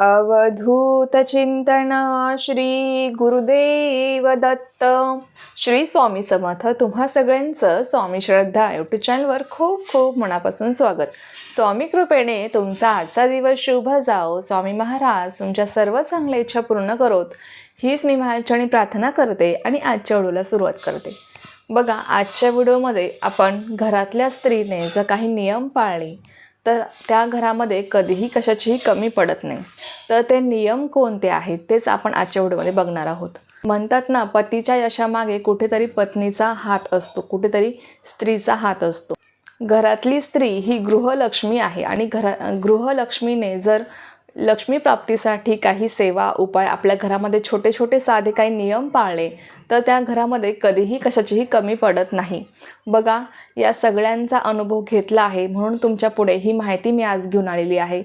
अवधूत चिंतन श्री गुरुदेव दत्त. श्री स्वामी समर्थ. तुम्हा सगळ्यांचं स्वामी श्रद्धा यूट्यूब चॅनलवर खूप खूप मनापासून स्वागत. स्वामी कृपेने तुमचा आजचा दिवस शुभ जाओ. स्वामी महाराज तुमच्या सर्व चांगल्या इच्छा पूर्ण करोत. हीच मी माझ्याने प्रार्थना करते आणि आजच्या व्हिडिओला सुरुवात करते. बघा आजच्या व्हिडिओमध्ये आपण घरातल्या स्त्रीने जर काही नियम पाळले तर त्या घरामध्ये कधीही कशाचीही कमी पडत नाही. तर ते नियम कोणते आहेत तेच आपण आजच्या व्हिडिओमध्ये बघणार आहोत. म्हणतात ना पतीच्या यशामागे कुठेतरी पत्नीचा हात असतो कुठेतरी स्त्रीचा हात असतो. घरातली स्त्री ही गृहलक्ष्मी आहे आणि घरा गृहलक्ष्मीने जर लक्ष्मी प्राप्तीसाठी काही सेवा उपाय आपल्या घरामध्ये छोटे छोटे साधे काही नियम पाळले तर त्या घरामध्ये कधीही कशाचीही कमी पडत नाही. बघा या सगळ्यांचा अनुभव घेतला आहे म्हणून तुमच्यापुढे ही माहिती मी आज घेऊन आलेली आहे.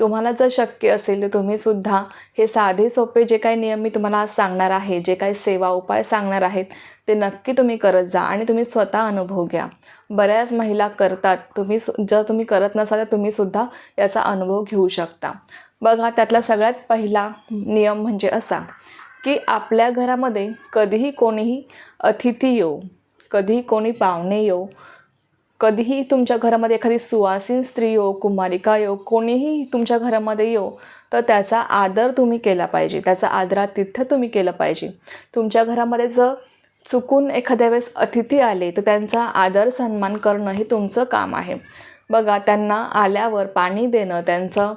तुम्हाला जर शक्य असेल तर तुम्हीसुद्धा हे साधे सोपे जे काही नियम मी तुम्हाला आज सांगणार आहे जे काही सेवा उपाय सांगणार आहेत ते नक्की तुम्ही करत जा आणि तुम्ही स्वतः अनुभव घ्या. बऱ्याच महिला करतात तुम्ही सु जर तुम्ही करत नसाल तर तुम्हीसुद्धा याचा अनुभव घेऊ शकता. बघा त्यातला सगळ्यात पहिला नियम म्हणजे असा की आपल्या घरामध्ये कधीही कोणीही अतिथी येऊ कधीही कोणी पाहुणे येऊ कधीही तुमच्या घरामध्ये एखादी सुवासीन स्त्री येऊ कुमारिका येऊ कोणीही तुमच्या घरामध्ये येऊ तर त्याचा आदर तुम्ही केला पाहिजे. त्याचा आदरातिथ्य तुम्ही केलं पाहिजे. तुमच्या घरामध्ये जर चुकून एखाद्या वेळेस अतिथी आले तर त्यांचा आदर सन्मान करणं हे तुमचं काम आहे. बघा त्यांना आल्यावर पाणी देणं त्यांचं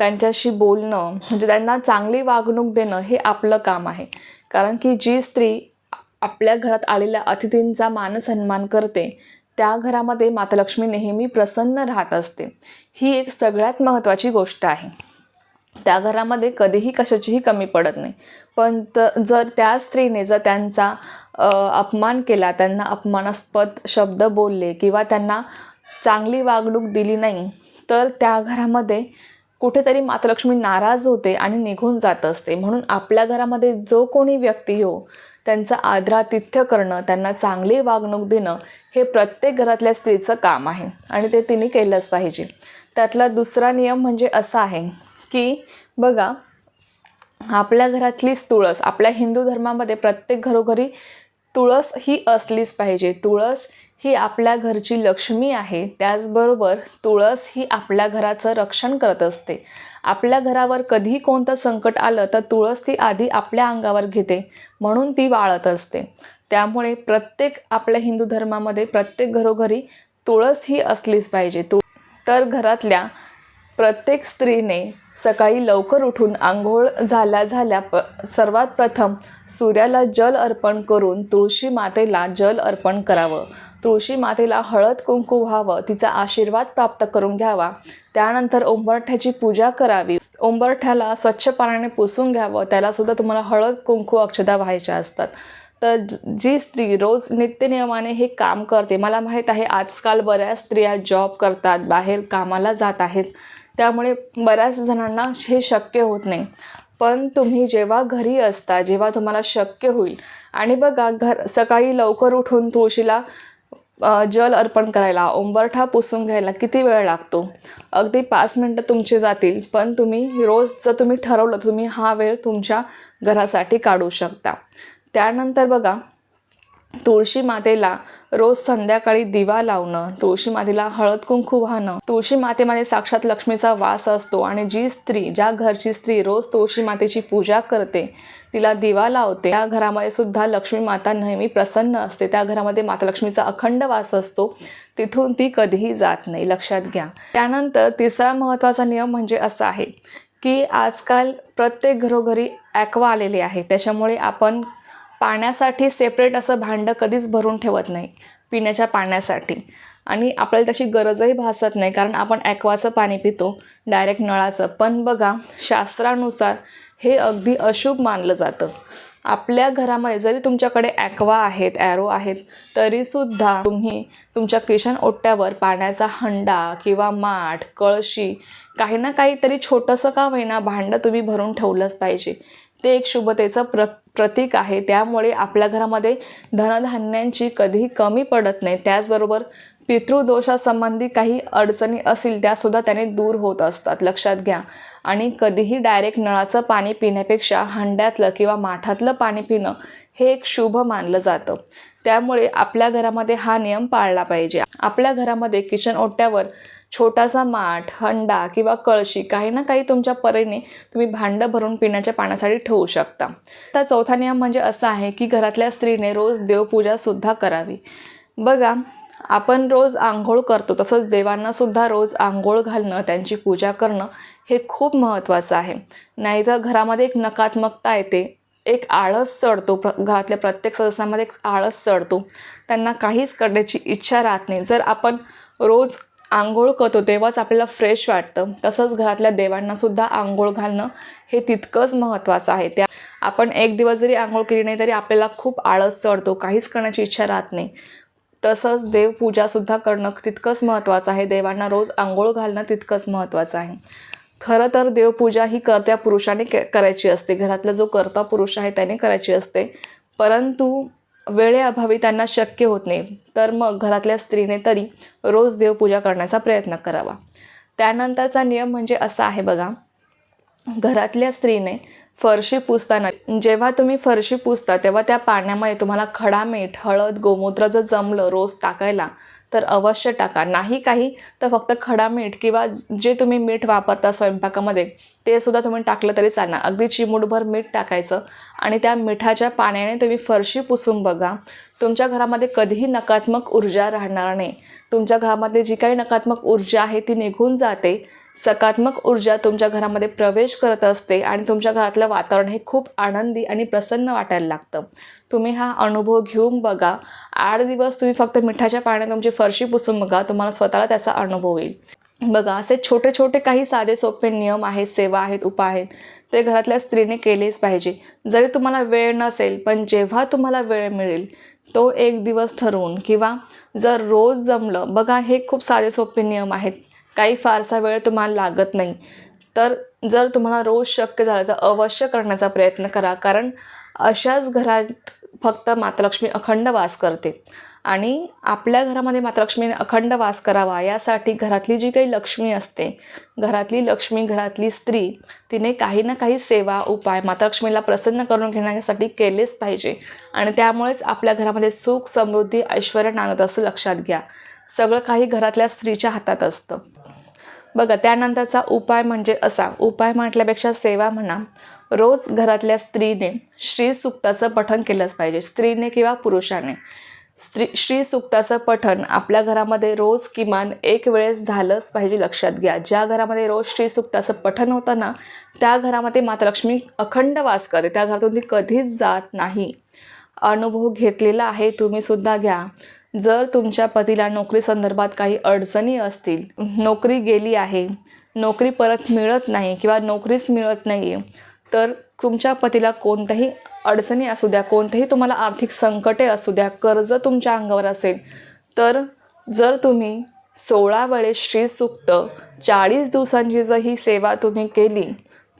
त्यांच्याशी बोलणं म्हणजे त्यांना चांगली वागणूक देणं हे आपलं काम आहे. कारण की जी स्त्री आपल्या घरात आलेल्या अतिथींचा मानसन्मान करते त्या घरामध्ये माता लक्ष्मी नेहमी प्रसन्न राहत असते. ही एक सगळ्यात महत्त्वाची गोष्ट आहे. त्या घरामध्ये कधीही कशाचीही कमी पडत नाही. पण त जर त्या स्त्रीने जर त्यांचा अपमान केला त्यांना अपमानास्पद शब्द बोलले किंवा त्यांना चांगली वागणूक दिली नाही तर त्या घरामध्ये कुठेतरी मातलक्ष्मी नाराज होते आणि निघून जात असते. म्हणून आपल्या घरामध्ये जो कोणी व्यक्ती येऊ त्यांचं आदरातिथ्य करणं त्यांना चांगली वागणूक देणं हे प्रत्येक घरातल्या स्त्रीचं काम आहे. आणि ते तिने केलंच पाहिजे. त्यातला दुसरा नियम म्हणजे असा आहे की बघा आपल्या घरातलीच तुळस आपल्या हिंदू धर्मामध्ये प्रत्येक घरोघरी तुळस ही असलीच पाहिजे. तुळस ही आपल्या घरची लक्ष्मी आहे. त्याचबरोबर तुळस ही आपल्या घराचं रक्षण करत असते. आपल्या घरावर कधीही कोणतं संकट आलं तर तुळस ती आधी आपल्या अंगावर घेते म्हणून ती वाळत असते. त्यामुळे प्रत्येक आपल्या हिंदू धर्मामध्ये प्रत्येक घरोघरी तुळस ही असलीच पाहिजे. तु तर घरातल्या प्रत्येक स्त्रीने सकाळी लवकर उठून आंघोळ झाल्या झाल्या प सर्वात प्रथम सूर्याला जल अर्पण करून तुळशी मातेला जल अर्पण करावं. तुळशी मातेला हळद कुंकू व्हावं तिचा आशीर्वाद प्राप्त करून घ्यावा. त्यानंतर ओंबरठ्याची पूजा करावी. ओंबरठ्याला स्वच्छ पाण्याने पुसून घ्यावं. त्यालासुद्धा तुम्हाला हळद कुंकू अक्षदा व्हायच्या असतात. तर जी स्त्री रोज नित्यनियमाने हे काम करते मला माहीत आहे आजकाल बऱ्याच स्त्रिया जॉब करतात बाहेर कामाला जात आहेत. त्यामुळे बऱ्याच जणांना हे शक्य होत नाही. पण तुम्ही जेव्हा घरी असता जेव्हा तुम्हाला शक्य होईल. आणि बघा घर सकाळी लवकर उठून तुळशीला जल अर्पण करायला उंबरठा पुसून घ्यायला किती वेळ लागतो? अगदी पाच मिनटं तुमचे जातील पण तुम्ही रोज जर तुम्ही ठरवलं तर तुम्ही हा वेळ तुमच्या घरासाठी काढू शकता. त्यानंतर बघा तुळशी मातेला रोज संध्याकाळी दिवा लावणं तुळशी मातेला हळद कुंकू वाहणं. तुळशी मातेमध्ये साक्षात लक्ष्मीचा वास असतो आणि जी स्त्री ज्या घरची स्त्री रोज तुळशी मातेची पूजा करते तिला दिवा लावते. त्या घरामध्ये सुद्धा लक्ष्मी माता नेहमी प्रसन्न असते. त्या घरामध्ये माता लक्ष्मीचा अखंड वास असतो. तिथून ती कधीही जात नाही. लक्षात घ्या. त्यानंतर तिसरा महत्त्वाचा नियम म्हणजे असा आहे की आजकाल प्रत्येक घरोघरी ॲक्वा आलेले आहे त्याच्यामुळे आपण पाण्यासाठी सेपरेट असं भांडं कधीच भरून ठेवत नाही पिण्याच्या पाण्यासाठी. आणि आपल्याला तशी गरजही भासत नाही कारण आपण ॲक्वाचं पाणी पितो डायरेक्ट नळाचं. पण बघा शास्त्रानुसार हे अगदी अशुभ मानलं जातं. आपल्या घरामध्ये जरी तुमच्याकडे ॲक्वा आहेत ॲरो आहेत तरीसुद्धा तुम्ही तुमच्या किशन ओट्यावर पाण्याचा हंडा किंवा माठ कळशी काही ना काहीतरी छोटंसं का होईना भांडं तुम्ही भरून ठेवलंच पाहिजे. ते एक शुभतेचं प्र प्रतीक आहे. त्यामुळे आपल्या घरामध्ये धनधान्यांची कधीही कमी पडत नाही. त्याचबरोबर पितृदोषासंबंधी काही अडचणी असतील त्यासुद्धा त्याने दूर होत असतात. लक्षात घ्या. आणि कधीही डायरेक्ट नळाचं पाणी पिण्यापेक्षा हंड्यातलं किंवा माठातलं पाणी पिणं हे एक शुभ मानलं जातं. त्यामुळे आपल्या घरामध्ये हा नियम पाळला पाहिजे. आपल्या घरामध्ये किचन ओट्यावर छोटासा माठ हंडा किंवा कळशी काही ना काही तुमच्या परीने तुम्ही भांडं भरून पिण्याच्या पाण्यासाठी ठेवू शकता. तर चौथा नियम म्हणजे असा आहे की घरातल्या स्त्रीने रोज देवपूजासुद्धा करावी. बघा आपण रोज आंघोळ करतो तसंच देवांनासुद्धा रोज आंघोळ घालणं त्यांची पूजा करणं हे खूप महत्त्वाचं आहे. नाहीतर घरामध्ये एक नकारात्मकता येते एक आळस चढतो प्र घरातल्या प्रत्येक सदस्यांमध्ये एक आळस चढतो. त्यांना काहीच करण्याची इच्छा राहत नाही. जर आपण रोज आंघोळ करतो तेव्हाच आपल्याला फ्रेश वाटतं. तसंच घरातल्या देवांनासुद्धा आंघोळ घालणं हे तितकंच महत्त्वाचं आहे. त्या आपण एक दिवस जरी आंघोळ केली नाही तरी आपल्याला खूप आळस चढतो. काहीच करण्याची इच्छा राहत नाही. तसंच देवपूजासुद्धा करणं तितकंच महत्त्वाचं आहे. देवांना रोज आंघोळ घालणं तितकंच महत्त्वाचं आहे. खरं तर देवपूजा ही कर्त्या पुरुषाने के करायची असते. घरातला जो कर्ता पुरुष आहे त्याने करायची असते. परंतु वेळेअभावी त्यांना शक्य होत नाही. तर मग घरातल्या स्त्रीने तरी रोज देवपूजा करण्याचा प्रयत्न करावा. त्यानंतरचा नियम म्हणजे असा आहे बघा. घरातल्या स्त्रीने फरशी पुसताना जेव्हा तुम्ही फरशी पुसता तेव्हा त्या पाण्यामध्ये तुम्हाला खडा मीठ हळद गोमूत्र जर जमलं रोज टाकायला तर अवश्य टाका. नाही काही तर फक्त खडा मीठ किंवा जे तुम्ही मीठ वापरता स्वयंपाकामध्ये ते सुद्धा तुम्ही टाकलं तरी चालणार. अगदी चिमूटभर मीठ टाकायचं आणि त्या मिठाच्या पाण्याने तुम्ही फरशी पुसून बघा. तुमच्या घरामध्ये कधीही नकारात्मक ऊर्जा राहणार नाही. तुमच्या घरामध्ये जी काही नकारात्मक ऊर्जा आहे ती निघून जाते. सकारात्मक ऊर्जा तुमच्या घरामध्ये प्रवेश करत असते आणि तुमच्या घरातलं वातावरण हे खूप आनंदी आणि प्रसन्न वाटायला लागतं. तुम्ही हा अनुभव घेऊन बघा. आठ दिवस तुम्ही फक्त मिठाच्या पाण्यात तुमची फरशी पुसून बघा. तुम्हाला स्वतःला त्याचा अनुभव येईल. बघा असे छोटे छोटे काही साधे सोपे नियम आहेत सेवा आहेत उपाय आहेत. ते घरातल्या स्त्रीने केलेच पाहिजे. जरी तुम्हाला वेळ नसेल पण जेव्हा तुम्हाला वेळ मिळेल तो एक दिवस ठरवून किंवा जर रोज जमलं बघा हे खूप साधे सोपे नियम आहेत. काही फारसा वेळ तुम्हाला लागत नाही. तर जर तुम्हाला रोज शक्य झालं तर अवश्य करण्याचा प्रयत्न करा. कारण अशाच घरात फक्त मातालक्ष्मी अखंड वास करते. आणि आपल्या घरामध्ये मातालक्ष्मीने अखंड वास करावा यासाठी घरातली जी काही लक्ष्मी असते घरातली लक्ष्मी घरातली स्त्री तिने काही ना काही सेवा उपाय मातालक्ष्मीला प्रसन्न करून घेण्यासाठी केलेच पाहिजे. आणि त्यामुळेच आपल्या घरामध्ये सुख समृद्धी ऐश्वर नांदत असं लक्षात घ्या. सगळं काही घरातल्या स्त्रीच्या हातात असतं. बघा त्यानंतरचा उपाय म्हणजे असा. उपाय म्हटल्यापेक्षा सेवा म्हणा. रोज घरातल्या स्त्रीने श्री सुक्ताचं पठण केलंच पाहिजे. स्त्रीने किंवा पुरुषाने. स्त्री श्री सुक्ताचं पठण आपल्या घरामध्ये रोज किमान एक वेळेस झालंच पाहिजे लक्षात घ्या. ज्या घरामध्ये रोज श्री सुक्ताचं पठण होतं ना त्या घरामध्ये माता लक्ष्मी अखंड वास करते. त्या घरातून ती कधीच जात नाही. अनुभव घेतलेला आहे तुम्ही सुद्धा घ्या. जर तुमच्या पतीला नोकरी संदर्भात काही अडचणी असतील नोकरी गेली आहे नोकरी परत मिळत नाही किंवा नोकरीच मिळत नाही आहे तर तुमच्या पतीला कोणत्याही अडचणी असू द्या कोणतेही तुम्हाला आर्थिक संकटे असू द्या कर्ज तुमच्या अंगावर असेल तर जर तुम्ही सोळा वेळेस श्रीसुक्त चाळीस दिवसांची जर ही सेवा तुम्ही केली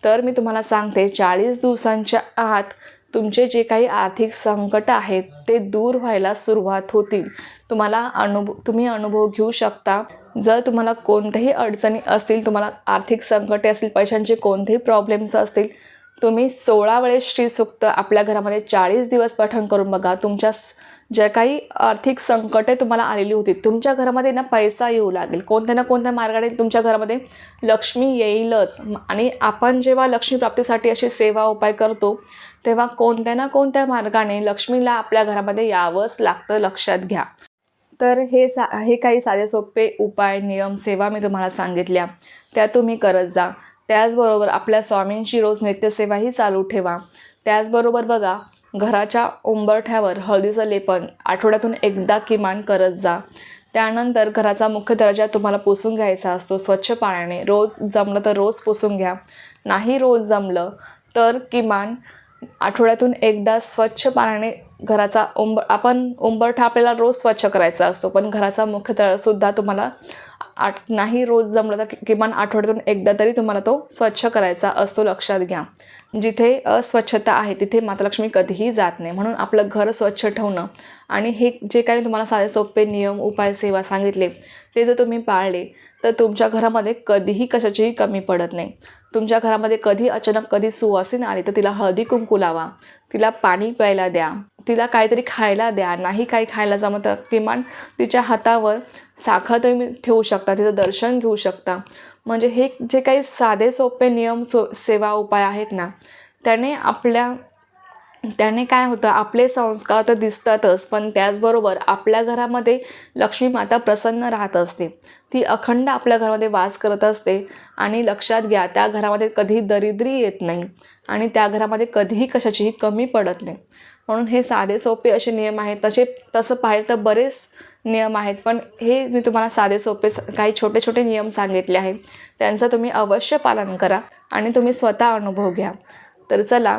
तर मी तुम्हाला सांगते चाळीस दिवसांच्या आत तुमचे जे काही आर्थिक संकट आहेत ते दूर व्हायला सुरुवात होतील. तुम्हाला अनुभव तुम्ही अनुभव घेऊ शकता. जर तुम्हाला कोणत्याही अडचणी असतील तुम्हाला आर्थिक संकटे असतील पैशांचे कोणतेही प्रॉब्लेम्स असतील तुम्ही सोळा वेळेस श्रीसुक्त आपल्या घरामध्ये चाळीस दिवस पठण करून बघा. तुमच्या ज्या काही आर्थिक संकटे तुम्हाला आलेली होती तुमच्या घरामध्ये ना पैसा येऊ लागेल. कोणत्या ना कोणत्या मार्गाने तुमच्या घरामध्ये लक्ष्मी येईलच. आणि आपण जेव्हा लक्ष्मी प्राप्तीसाठी अशी सेवा उपाय करतो तेव्हा कोणत्या ना कोणत्या मार्गाने लक्ष्मीला आपल्या घरामध्ये यावंच लागतं लक्षात घ्या. तर हे सा हे काही साधे सोपे उपाय नियम सेवा मी तुम्हाला सांगितल्या. त्या तुम्ही करत जा. त्याचबरोबर आपल्या स्वामींची रोज नित्यसेवाही चालू ठेवा. त्याचबरोबर बघा घराच्या उंबरठ्यावर हळदीचं लेपन आठवड्यातून एकदा किमान करत जा. त्यानंतर घराचा मुख्य दर्जा तुम्हाला पुसून घ्यायचा असतो स्वच्छ पाण्याने. रोज जमलं तर रोज पुसून घ्या. नाही रोज जमलं तर किमान आठवड्यातून एकदा स्वच्छ पाण्याने घराचा उंब आपण उंबरठा आपल्याला रोज स्वच्छ करायचा असतो पण घराचा मुख्य तळसुद्धा तुम्हाला आठ नाही रोज जमलं तर कि- किमान आठवड्यातून एकदा तरी तुम्हाला तो स्वच्छ करायचा असतो लक्षात घ्या. जिथे अस्वच्छता आहे तिथे मातालक्ष्मी कधीही जात नाही. म्हणून आपलं घर स्वच्छ ठेवणं आणि हे जे काही तुम्हाला साधे सोपे नियम उपाय सेवा सांगितले ते जर तुम्ही पाळले तर तुमच्या घरामध्ये कधीही कशाचीही कमी पडत नाही. तुमच्या घरामध्ये कधी अचानक कधी सुवासीन आली तर तिला हळदी कुंकू लावा. तिला पाणी प्यायला द्या. तिला काहीतरी खायला द्या. नाही काही खायला जमत किमान तिच्या हातावर साखर तुम्ही ठेवू शकता. तिचं दर्शन घेऊ शकता. म्हणजे हे जे काही साधे सोपे नियम सो सेवा उपाय आहेत ना त्याने आपल्या त्याने काय होतं आपले संस्कार तर दिसतातच पण त्याचबरोबर आपल्या घरामध्ये लक्ष्मी माता प्रसन्न राहत असते. ती अखंड आपल्या घरामध्ये वास करत असते आणि लक्षात घ्या त्या घरामध्ये कधी दरिद्री येत नाही आणि त्या घरामध्ये कधीही कशाचीही कमी पडत नाही. म्हणून हे साधे सोपे असे नियम आहेत. तसे तसं पाहिलं तर बरेच नियम आहेत पण हे मी तुम्हाला साधे सोपे स- काही छोटे छोटे नियम सांगितले आहेत त्यांचं तुम्ही अवश्य पालन करा आणि तुम्ही स्वतः अनुभव घ्या. तर चला